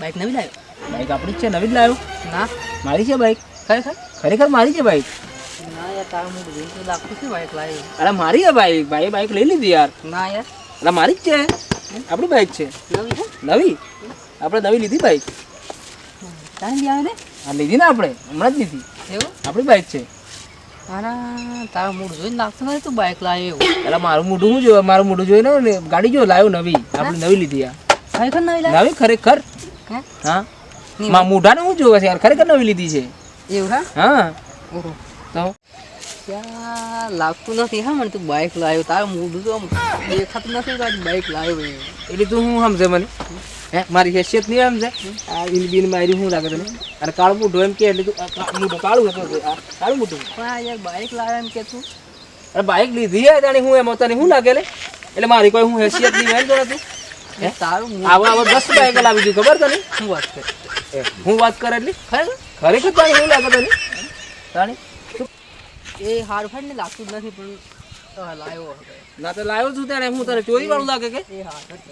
Bike નવી લાવ્યો? Bike આપણી જ છે નવી જ લાવ્યો. ના. મારી છે બાઈક ખરેખર? ખરેખર મારી છે બાઈક અરે મારી હે બાઈક ભાઈ બાઈક લઈ લીધી યાર. ના યાર. અરે મારી જ છે. આપણી બાઈક છે. નવી આપણે નવી લીધી બાઈક આ લીધી ને આપણે. હમણાં જ લીધી. એવું? આપણી બાઈક છે. તારા તારું જોઈને લાગતું નથી તું બાઈક લાવ્યો એટલે મારું મોઢું શું જોયું? મારું મોઢું જોઈને ને ગાડી જો લાવ્યો નવી. આપણે નવી લીધી યાર ખરેખર નવી ખરેખર. હા? મોઢાને શું જોવે છે યાર? ખરેખર નવી લીધી છે. એવું હા. હા લાગતું નથી હા મને તું બાઇક લાવ્યો. તારું મોઢું તો દેખાતું નથી તારી બાઇક લાવ્યો એટલે તું શું સમજે મને? હે મારી હેસિયત નહીં સમજે? આ ઈન બિન મારી શું લાગે તને? અને કાળું મોઢું એમ કે એટલે તું મોઢું કાળું હતો કાળું મોઢું. હા યાર બાઈક લાવ્યો એમ કે તું? અરે બાઈક લીધી હે જાણે હું એમ તને શું લાગે લે? એટલે મારી કોઈ હું હેસિયત નહીં એમ જોડે તું હે? તારું આવો આવા દસ બાઇક લાવી દીધું ખબર તને? શું વાત કરે? હું વાત કરે એટલી? ખરેખર? ખરેખર તાણી શું લાગે તને? તાણી? એ હારફાડ ને લાગતું જ નથી પણ લાવ્યો ના તો લાવ્યો છું તાણે હું તને ચોરી વાળું લાગે કે? એ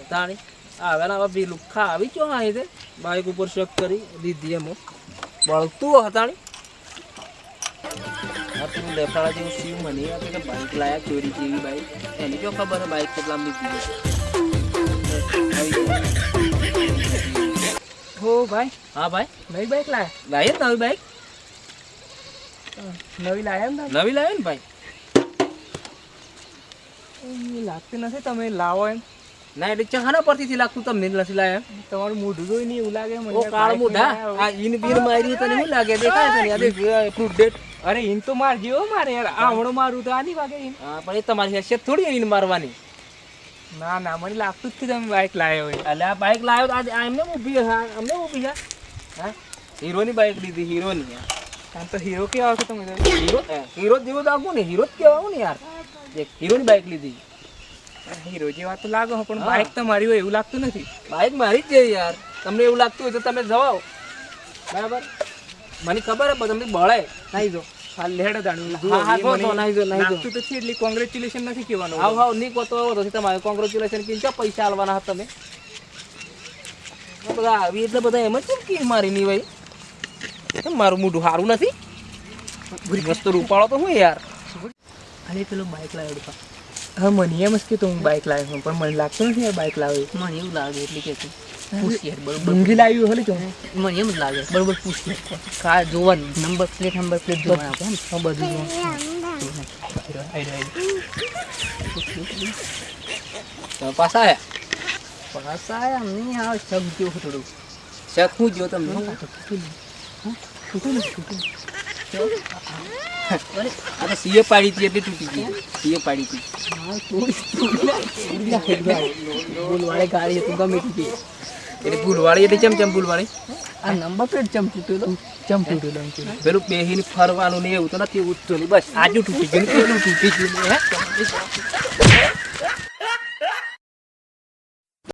તાણી આવે ને બી લુખ્ખા આવી ચો આ તે બાઈક ઉપર શક કરી લીધી એમ બળતું હતાણી તું લેફાડા જેવું શિવ મને આ કે બાઈક લાયા ચોરી જેવી બાઈક. એની જો ખબર હે બાઈક કેટલા લીધી હો ભાઈ. હા ભાઈ. નવી બાઈક લાવ્યા લાવી નવી બાઈક? નવી લાવ્યા ને નવી લાવીએ ને ભાઈ? લાગતી નથી તમે લાવો એમ. ના એટલે ચહાના પરથી લાગતું તમને નથી લાયા તમારું મોઢું જોઈને એવું લાગે મને કાળ મોઢા આ ઇન બીન મારી તને શું લાગે? દેખાય તને? આ ફ્રૂટ ડેટ અરે ઇન તો માર જેવો મારે યાર. આવડો મારું તો આની વાગે ઇન હા પણ એ તમારી હેસિયત થોડી ઇન મારવાની. ના ના મને લાગતું જ તમે બાઈક લાવ્યો હોય એટલે આ બાઈક લાવ્યો આ એમને ઊભી હા? અમને ઊભી હા હા? હીરોની બાઈક લીધી હીરોની આમ તો હીરો કેવા છો તમે હીરો હીરો જેવો તો આવું ને હીરો જ કહેવાવું ને યાર. એક હીરોની બાઈક લીધી. હીરો જેવા તો લાગો પણ બાઇક તો મારી હોય એવું લાગતું નથી. બાઈક મારી જ છે યાર. તમને એવું લાગતું હોય તો તમે જવાઓ. બરાબર? મને ખબર હે તમને બળે. નાઈ જો. હા લેડ દાણું હા, હા, તો, તો, નાઈ જો, નાઈ જો. તો છે એટલે કોંગ્રેચ્યુલેશન નથી કહેવાનું. આવ આવ નહીં કહો તો એવો તો તમારે કોંગ્રેચ્યુલેશન કે પૈસા આલવાના હતા તમે? બધા આવી એટલે બધા એમ જ કેમ કીર મારી નહીં ભાઈ મારું મોઢું સારું નથી. મસ્ત રૂપાળો તો હું યાર. અરે પેલો બાઈક લાવ્યો હા મને એમ જ કે તો હું બાઈક લાવ્યો છું પણ મને લાગતું નથી યાર બાઈક લાવ્યો. મને એવું લાગે એટલે કે તું ડુંગળી લાવ્યું હલે તો. મને એમ જ લાગે બરોબર પૂછ કા જોવા નંબર પ્લેટ નંબર પ્લેટ જોવા આપણે હા બધું જોવા પાછા આયા? પાછા આયા નહીં આવે શબ જેવું થોડું શક હું જો તમને અરે સીએ પાડી હતી એટલે તૂટી ગઈ. સીએ પાડી હતી. હા ગાડી હતું ગમે તે એટલે ભૂલવાળી એટલે ચમ ચમ ભૂલવાળી? આ નંબર પ્લેટ ચમ તૂટેલો ચમ તૂટેલો પેલું બેહીને ફરવાનું ને એવું તો નથી એવું જ તો નહીં બસ. આજુ તૂટી ગયું પેલું તૂટી ગયું હે?